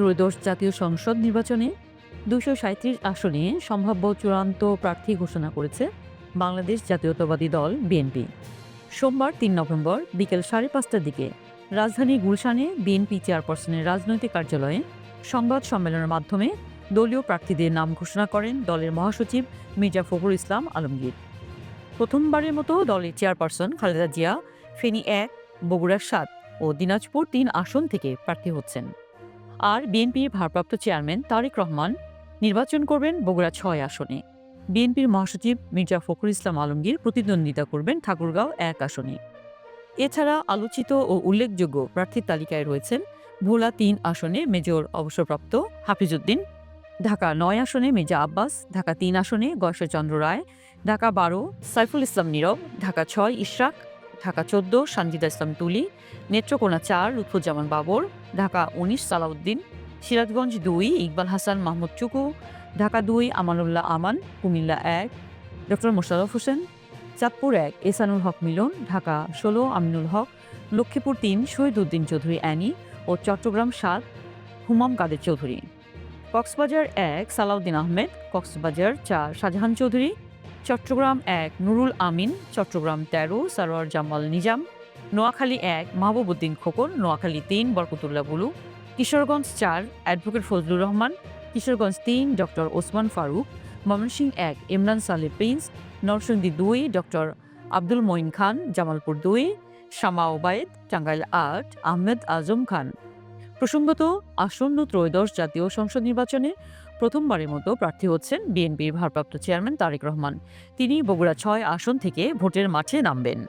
ত্রয়োদশ জাতীয় সংসদ নির্বাচনে দুশো সাঁত্রিশ আসনে সম্ভাব্য চূড়ান্ত প্রার্থী ঘোষণা করেছে বাংলাদেশ জাতীয়তাবাদী দল বিএনপি। সোমবার তিন নভেম্বর বিকেল সাড়ে পাঁচটার দিকে রাজধানী গুলশানে বিএনপি চেয়ারপারসনের রাজনৈতিক কার্যালয়ে সংবাদ সম্মেলনের মাধ্যমে দলীয় প্রার্থীদের নাম ঘোষণা করেন দলের মহাসচিব মির্জা ফখরুল ইসলাম আলমগীর। প্রথমবারের মতো দলের চেয়ারপারসন খালেদা জিয়া ফেনী এক, বগুড়া সাত ও দিনাজপুর তিন আসন থেকে প্রার্থী হচ্ছেন। আর বিএনপির ভারপ্রাপ্ত চেয়ারম্যান তারেক রহমান নির্বাচন করবেন বগুড়া ছয় আসনে। বিএনপির মহাসচিব মির্জা ফখরুল ইসলাম আলমগীর প্রতিদ্বন্দ্বিতা করবেন ঠাকুরগাঁও এক আসনে। এছাড়া আলোচিত ও উল্লেখযোগ্য প্রার্থীর তালিকায় রয়েছেন ভোলা তিন আসনে মেজর অবসরপ্রাপ্ত হাফিজউদ্দিন, ঢাকা নয় আসনে মির্জা আব্বাস, ঢাকা তিন আসনে গয়েশ্বরচন্দ্র রায়, ঢাকা বারো সাইফুল ইসলাম নীরব, ঢাকা ছয় ইশরাক ঢাকা চোদ্দ, সানজিদা ইসলাম তুলি, নেত্রকোনা চার, লুৎফুজ্জামান বাবর, ঢাকা উনিশ, সালাউদ্দিন, সিরাজগঞ্জ দুই, ইকবাল হাসান, মাহমুদ চুকু, ঢাকা দুই, আমানুল্লাহ আমান, কুমিল্লা এক, ডক্টর মোশাররফ হোসেন, চাঁদপুর এক, এসানুল হক মিলন, ঢাকা ষোলো, আমিনুল হক, লক্ষ্মীপুর তিন শহীদ উদ্দিন চৌধুরী অ্যানি ও চট্টগ্রাম সাত, হুমাম কাদের চৌধুরী। কক্সবাজার এক, সালাউদ্দিন আহমেদ, কক্সবাজার চার, শাহজাহান চৌধুরী চট্টগ্রাম এক, নুরুল আমিন, চট্টগ্রাম তেরো, সারোয়ার জামাল নিজাম, নোয়াখালী এক মাহবুবুদ্দিন খোকন, নোয়াখালী তিন, বরকতুল্লাহ বুলু, কিশোরগঞ্জ চার, অ্যাডভোকেট ফজলুর রহমান, কিশোরগঞ্জ তিন, ডক্টর ওসমান ফারুক, ময়মনসিংহ এক, ইমরান সালে প্রিন্স, নরসিংদী দুই, ডক্টর আব্দুল মঈন খান, জামালপুর দুই, শামা ওবায়েদ, টাঙ্গাইল আট, আহমেদ আজম খান। প্রসঙ্গত, আসন্ন ত্রয়োদশ জাতীয় সংসদ নির্বাচনে প্রথমবারের মতো প্রার্থী হচ্ছেন বিএনপির ভারপ্রাপ্ত চেয়ারম্যান তারেক রহমান। তিনি বগুড়া ছয় আসন থেকে ভোটের মাঠে নামবেন।